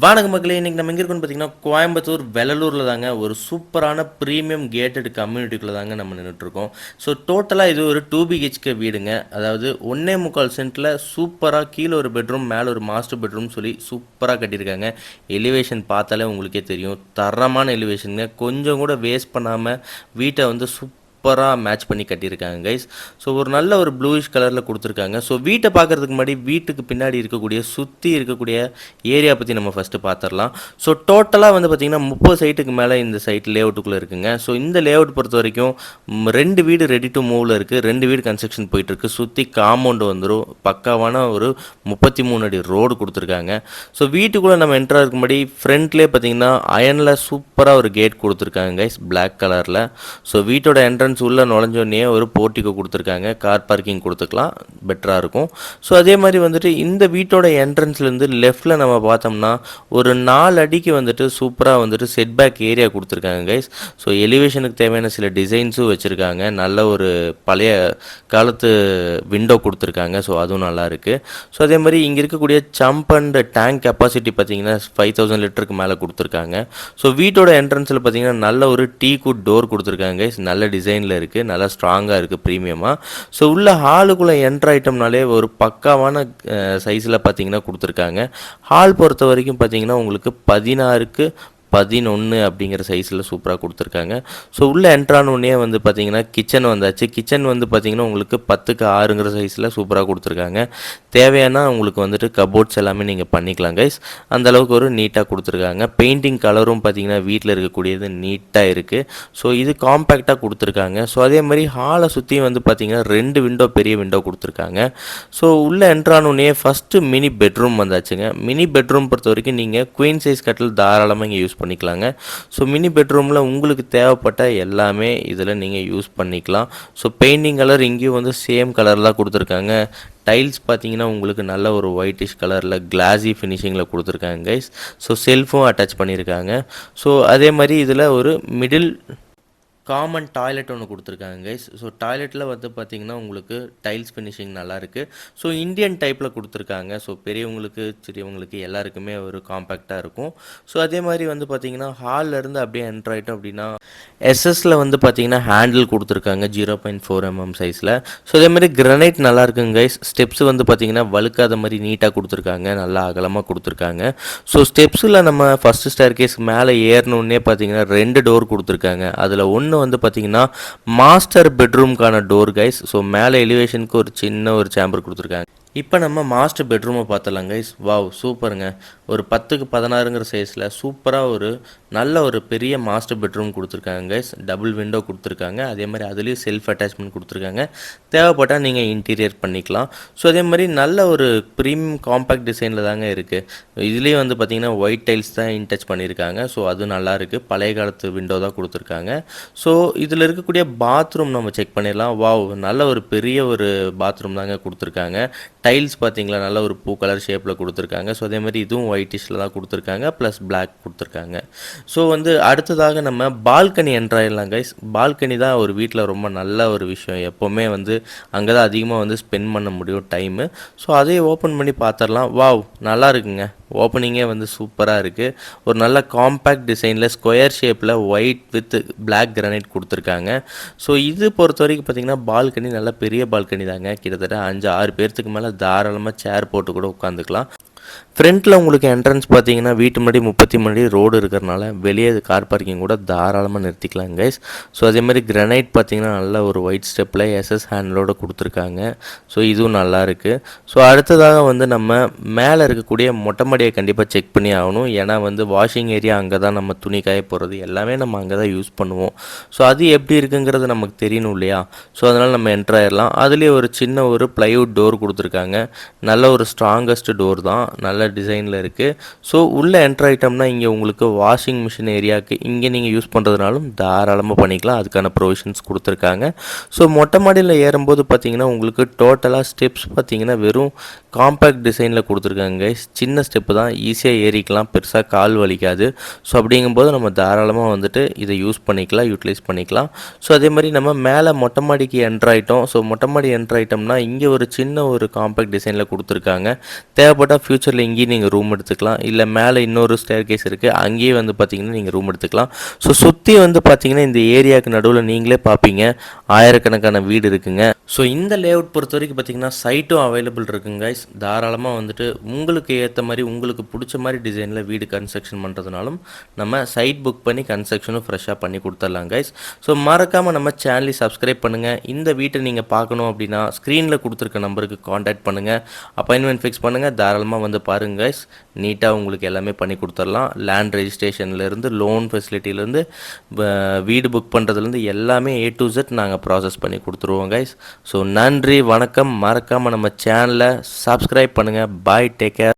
வணக்கம் மக்களே இன்றைக்கி நம்ம எங்கே இருக்கோம்னு பார்த்தீங்கன்னா கோயம்புத்தூர் வெள்ளலூரில் தாங்க ஒரு சூப்பரான ப்ரீமியம் கேட்டட் கம்யூனிட்டிக்குள்ளே தாங்க நம்ம நின்றுட்டுருக்கோம் ஸோ டோட்டலாக இது ஒரு டூ பிஹெச்கே வீடுங்க. அதாவது ஒன்றே முக்கால் சென்ட்டில் சூப்பராக கீழே ஒரு பெட்ரூம் மேலே ஒரு மாஸ்டர் பெட்ரூம் சொல்லி சூப்பராக கட்டியிருக்காங்க. எலிவேஷன் பார்த்தாலே உங்களுக்கே தெரியும். தரமான எலிவேஷனுங்க கொஞ்சம் கூட வேஸ்ட் பண்ணாமல் வீட்டை வந்து சூப் சூப்பராக மேட்ச் பண்ணி கட்டியிருக்காங்க கைஸ் ஸோ ஒரு நல்ல ஒரு ப்ளூயிஷ் கலரில் கொடுத்துருக்காங்க. ஸோ வீட்டை பார்க்குறதுக்கு முன்னாடி வீட்டுக்கு பின்னாடி இருக்கக்கூடிய சுற்றி இருக்கக்கூடிய ஏரியா பற்றி நம்ம ஃபஸ்ட்டு பார்த்துடலாம் ஸோ டோட்டலாக வந்து பார்த்திங்கன்னா முப்பது சைட்டுக்கு மேலே இந்த சைட் லே அவுட்டுக்குள்ளே இருக்குங்க. ஸோ இந்த லேஅவுட் பொறுத்த வரைக்கும் ரெண்டு வீடு ரெடி டு மூவில் இருக்குது ரெண்டு வீடு கன்ஸ்ட்ரக்ஷன் போயிட்டுருக்கு. சுற்றி காம்பவுண்டு வந்துடும் பக்காவான ஒரு முப்பத்தி மூணு அடி ரோடு கொடுத்துருக்காங்க. ஸோ வீட்டுக்குள்ளே நம்ம என்ட்ரா இருக்கும்படி ஃப்ரண்ட்லேயே பார்த்தீங்கன்னா அயனில் சூப்பராக ஒரு கேட் கொடுத்துருக்காங்க கைஸ் பிளாக் கலரில் ஸோ வீட்டோட என்ட்ரன்ஸ் உள்ளே நுழைஞ்சோடனே ஒரு போர்ட்டிகோ கொடுத்துருக்காங்க. கார் பார்க்கிங் கொடுத்துக்கலாம். பெட்டராக இருக்கும். ஸோ அதே மாதிரி வந்துட்டு இந்த வீட்டோட என்ட்ரன்ஸ்லேருந்து லெஃப்ட்டில் நம்ம பார்த்தோம்னா ஒரு நாலு அடிக்கு வந்துட்டு சூப்பராக வந்துட்டு செட் பேக் ஏரியா கொடுத்துருக்காங்க கைஸ் ஸோ எலிவேஷனுக்கு தேவையான சில டிசைன்ஸும் வச்சுருக்காங்க. நல்ல ஒரு பழைய காலத்து விண்டோ கொடுத்துருக்காங்க. ஸோ அதுவும் நல்லா இருக்குது ஸோ அதே மாதிரி இங்கே இருக்கக்கூடிய சம்ப் அண்ட் டேங்க் கெப்பாசிட்டி பார்த்தீங்கன்னா ஃபைவ் தௌசண்ட் லிட்டருக்கு மேலே கொடுத்துருக்காங்க. ஸோ வீட்டோட என்ட்ரன்ஸில் பார்த்தீங்கன்னா நல்ல ஒரு டீ குட் டோர் கொடுத்துருக்காங்க கைஸ் நல்ல டிசைனில் இருக்குது நல்லா ஸ்ட்ராங்காக இருக்குது ப்ரீமியமாக ஸோ உள்ள ஹாலுக்குள்ளே என்ட்ரு ஐட்டம்னாலே ஒரு பக்காவான சைஸில் பார்த்தீங்கன்னா கொடுத்துருக்காங்க. ஹால் பொறுத்த வரைக்கும் பார்த்தீங்கன்னா உங்களுக்கு பதினாறுக்கு பதினொன்று அப்படிங்கிற சைஸில் சூப்பராக கொடுத்துருக்காங்க. ஸோ உள்ளே என்ட்ரானோடனே வந்து பார்த்தீங்கன்னா கிச்சன் வந்தாச்சு. கிச்சன் வந்து பார்த்தீங்கன்னா உங்களுக்கு பத்துக்கு ஆறுங்கிற சைஸில் சூப்பராக கொடுத்துருக்காங்க. தேவையான உங்களுக்கு வந்துட்டு கபோர்ட்ஸ் எல்லாமே நீங்கள் பண்ணிக்கலாம் கைஸ் அந்த அளவுக்கு ஒரு நீட்டாக கொடுத்துருக்காங்க. பெயிண்டிங் கலரும் பார்த்தீங்கன்னா வீட்டில் இருக்கக்கூடியது நீட்டாக இருக்குது ஸோ இது காம்பேக்டாக கொடுத்துருக்காங்க. ஸோ அதே மாதிரி ஹாலை சுற்றி வந்து பார்த்தீங்கன்னா ரெண்டு விண்டோ பெரிய விண்டோ கொடுத்துருக்காங்க. ஸோ உள்ளே என்ட்ரானோடனே ஃபஸ்ட்டு மினி பெட்ரூம் வந்தாச்சுங்க. மினி பெட்ரூம் பொறுத்த வரைக்கும் நீங்கள் குயின் சைஸ் கட்டில் தாராளமாக இங்கே யூஸ் பண்ணிக்கலாங்க. ஸோ மினி பெட்ரூமில் உங்களுக்கு தேவைப்பட்ட எல்லாமே இதில் நீங்கள் யூஸ் பண்ணிக்கலாம். ஸோ பெயிண்டிங் கலர் இங்கேயும் வந்து சேம் கலர்லாம் கொடுத்துருக்காங்க. டைல்ஸ் பார்த்தீங்கன்னா உங்களுக்கு நல்ல ஒரு ஒயிட்டிஷ் கலரில் கிளாஸி ஃபினிஷிங்கில் கொடுத்துருக்காங்க கைஸ் ஸோ செல்ஃபும் அட்டாச் பண்ணியிருக்காங்க. ஸோ அதே மாதிரி இதில் ஒரு மிடில் காமன் டாய்லெட் ஒன்று கொடுத்துருக்காங்க கைஸ் ஸோ டாய்லெட்டில் வந்து பார்த்தீங்கன்னா உங்களுக்கு டைல்ஸ் ஃபினிஷிங் நல்லாயிருக்கு ஸோ இந்தியன் டைப்பில் கொடுத்துருக்காங்க. ஸோ பெரியவங்களுக்கு சிறியவங்களுக்கு எல்லாருக்குமே ஒரு காம்பேக்டாக இருக்கும். ஸோ அதே மாதிரி வந்து பார்த்தீங்கன்னா ஹாலிலேருந்து அப்படியே என்ட்ரு ஆகிட்டோம் அப்படின்னா எஸ்எஸில் வந்து பார்த்தீங்கன்னா ஹேண்டில் கொடுத்துருக்காங்க zero point four mm mm சைஸில் ஸோ அதே மாதிரி கிரனைட் நல்லா இருக்குங்க கைஸ் ஸ்டெப்ஸ் வந்து பார்த்தீங்கன்னா வழுக்காத மாதிரி நீட்டாக கொடுத்துருக்காங்க நல்லா அகலமாக கொடுத்துருக்காங்க. ஸோ ஸ்டெப்ஸில் நம்ம ஃபஸ்ட்டு ஸ்டேர் கேஸ் மேலே ஏறணுன்னே பார்த்தீங்கன்னா ரெண்டு டோர் கொடுத்துருக்காங்க. அதில் ஒன்று வந்து பார்த்தீங்கன்னா மாஸ்டர் பெட்ரூம்க்கான டோர் கைஸ் ஸோ மேலே எலிவேஷனுக்கு ஒரு சின்ன ஒரு சேம்பர் கொடுத்துருக்காங்க. இப்போ நம்ம மாஸ்டர் பெட்ரூமை பார்த்துலாம் கைஸ் வாவ் சூப்பருங்க. ஒரு பத்துக்கு பதினாறுங்கிற சைஸில் சூப்பராக ஒரு நல்ல ஒரு பெரிய மாஸ்டர் பெட்ரூம் கொடுத்துருக்காங்க கைஸ் டபுள் விண்டோ கொடுத்துருக்காங்க. அதே மாதிரி அதுலேயும் செல்ஃப் அட்டாச்மெண்ட் கொடுத்துருக்காங்க. தேவைப்பட்டால் நீங்கள் இன்டீரியர் பண்ணிக்கலாம். ஸோ அதே மாதிரி நல்ல ஒரு ப்ரீமியம் காம்பேக்ட் டிசைனில் தாங்க இருக்குது இதுலேயும் வந்து பார்த்திங்கன்னா ஒயிட் டைல்ஸ் தான் இன்டச் பண்ணியிருக்காங்க ஸோ அது நல்லா இருக்குது பழைய காலத்து விண்டோ தான் கொடுத்துருக்காங்க. ஸோ இதில் இருக்கக்கூடிய பாத்ரூம் நம்ம செக் பண்ணிடலாம். வாவ் நல்ல ஒரு பெரிய ஒரு பாத்ரூம் தாங்க கொடுத்துருக்காங்க. டைல்ஸ் பார்த்தீங்களா நல்ல ஒரு பூ கலர் ஷேப்பில் கொடுத்துருக்காங்க. ஸோ அதே மாதிரி இதுவும் ஒயிட்டிஷில் தான் கொடுத்துருக்காங்க ப்ளஸ் பிளாக் கொடுத்துருக்காங்க. ஸோ வந்து அடுத்ததாக நம்ம பால்கனி என்ட்ராயிடலாம் கைஸ் பால்கனி தான் ஒரு வீட்டில் ரொம்ப நல்ல ஒரு விஷயம். எப்போவுமே வந்து அங்கே தான் அதிகமாக வந்து ஸ்பெண்ட் பண்ண முடியும் டைமு ஸோ அதையே ஓப்பன் பண்ணி பார்த்துடலாம் வாவ் நல்லா இருக்குங்க. ஓப்பனிங்கே வந்து சூப்பராக இருக்குது ஒரு நல்ல காம்பேக்ட் டிசைனில் ஸ்கொயர் ஷேப்பில் ஒயிட் வித் பிளாக் கிரானைட் கொடுத்துருக்காங்க. ஸோ இது பொறுத்த வரைக்கும் பார்த்திங்கன்னா பால்கனி நல்ல பெரிய பால்கனி தாங்க. கிட்டத்தட்ட அஞ்சு ஆறு பேர்த்துக்கு மேலே தாராளமாக சேர் போட்டு கூட உட்காந்துக்கலாம். ஃப்ரண்ட்டில் உங்களுக்கு என்ட்ரன்ஸ் பார்த்தீங்கன்னா வீட்டு முன்னாடி முப்பத்தி முன்னாடி ரோடு இருக்கிறனால வெளியே கார் பார்க்கிங் கூட தாராளமாக நிறுத்திக்கலாம் கைஸ் ஸோ அதே மாதிரி கிரனைட் பார்த்தீங்கன்னா நல்ல ஒரு ஒயிட் ஸ்டெப்பில் எஸ்எஸ் ஹேண்ட்லோடு கொடுத்துருக்காங்க. ஸோ இதுவும் நல்லா இருக்குது ஸோ அடுத்ததாக வந்து நம்ம மேலே இருக்கக்கூடிய மொட்டை மாடியை கண்டிப்பாக செக் பண்ணி ஆகணும். ஏன்னா வந்து வாஷிங் ஏரியா அங்கே தான் நம்ம துணி காய போகிறது எல்லாமே நம்ம அங்கே தான் யூஸ் பண்ணுவோம். ஸோ அது எப்படி இருக்குங்கிறது நமக்கு தெரியணும் இல்லையா? ஸோ அதனால் நம்ம என்ட்ரு ஆயிடலாம் அதுலேயே ஒரு சின்ன ஒரு ப்ளைவுட் டோர் கொடுத்துருக்காங்க. நல்ல ஒரு ஸ்ட்ராங்கஸ்ட் டோர் தான். நல்ல டிசைனில் இருக்குது ஸோ உள்ளே என்ட்ரு ஆயிட்டோம்னா இங்கே உங்களுக்கு வாஷிங் மிஷின் ஏரியாவுக்கு இங்கே நீங்கள் யூஸ் பண்ணுறதுனாலும் தாராளமாக பண்ணிக்கலாம். அதுக்கான ப்ரொவிஷன்ஸ் கொடுத்துருக்காங்க. ஸோ மொட்டை மாடியில் ஏறும்போது பார்த்தீங்கன்னா உங்களுக்கு டோட்டலாக ஸ்டெப்ஸ் பார்த்தீங்கன்னா வெறும் காம்பேக்ட் டிசைனில் கொடுத்துருக்காங்க சின்ன ஸ்டெப்பு தான். ஈஸியாக ஏறிக்கலாம். பெருசாக கால் வலிக்காது. ஸோ அப்படிங்கும்போது நம்ம தாராளமாக வந்துட்டு இதை யூஸ் பண்ணிக்கலாம் யூட்டிலைஸ் பண்ணிக்கலாம். ஸோ அதே மாதிரி நம்ம மேலே மொட்டை மாடிக்கு என்ட்ரு ஆகிட்டோம் ஸோ மொட்டை மாடி என்ட்ரு ஆகிட்டோம்னா இங்கே ஒரு சின்ன ஒரு காம்பேக்ட் டிசைனில் கொடுத்துருக்காங்க. தேவைப்பட்டால் ஃப்யூச்சர் ஃப்யூச்சரில் இங்கேயும் நீங்கள் ரூம் எடுத்துக்கலாம். இல்லை மேலே இன்னொரு ஸ்டேர் கேஸ் இருக்குது அங்கேயே வந்து பார்த்தீங்கன்னா நீங்கள் ரூம் எடுத்துக்கலாம். ஸோ சுற்றி வந்து பார்த்தீங்கன்னா இந்த ஏரியாவுக்கு நடுவில் நீங்களே பார்ப்பீங்க ஆயிரக்கணக்கான வீடு இருக்குங்க. ஸோ இந்த லேஅவுட் பொறுத்த வரைக்கும் பார்த்தீங்கன்னா சைட்டும் அவைலபிள் இருக்குங்க கைஸ் தாராளமாக வந்துட்டு உங்களுக்கு ஏற்ற மாதிரி உங்களுக்கு பிடிச்ச மாதிரி டிசைனில் வீடு கன்ஸ்ட்ரக்ஷன் பண்ணுறதுனாலும் நம்ம சைட் புக் பண்ணி கன்ஸ்ட்ரக்ஷனும் ஃப்ரெஷ்ஷாக பண்ணி கொடுத்துடலாம் கைஸ் ஸோ மறக்காமல் நம்ம சேனலை சப்ஸ்கிரைப் பண்ணுங்கள் இந்த வீட்டை நீங்கள் பார்க்கணும் அப்படின்னா ஸ்க்ரீனில் கொடுத்துருக்க நம்பருக்கு காண்டாக்ட் பண்ணுங்கள் அப்பாயின்மெண்ட் ஃபிக்ஸ் பண்ணுங்கள் தாராளமாக வந்து பாருங்க கைஸ் நீட்டாக உங்களுக்கு எல்லாமே பண்ணி கொடுத்துடலாம். லேண்ட் ரெஜிஸ்ட்ரேஷன்லேருந்து லோன் ஃபெசிலிட்டிலேருந்து வீடு புக் பண்ணுறதுலேருந்து எல்லாமே ஏ டு ஜெட் நாங்கள் ப்ராசஸ் பண்ணி கொடுத்துருவோம் கைஸ் ஸோ நன்றி வணக்கம். மறக்காமல் நம்ம சேனலை சப்ஸ்கிரைப் பண்ணுங்கள் பாய் டேக் கேர்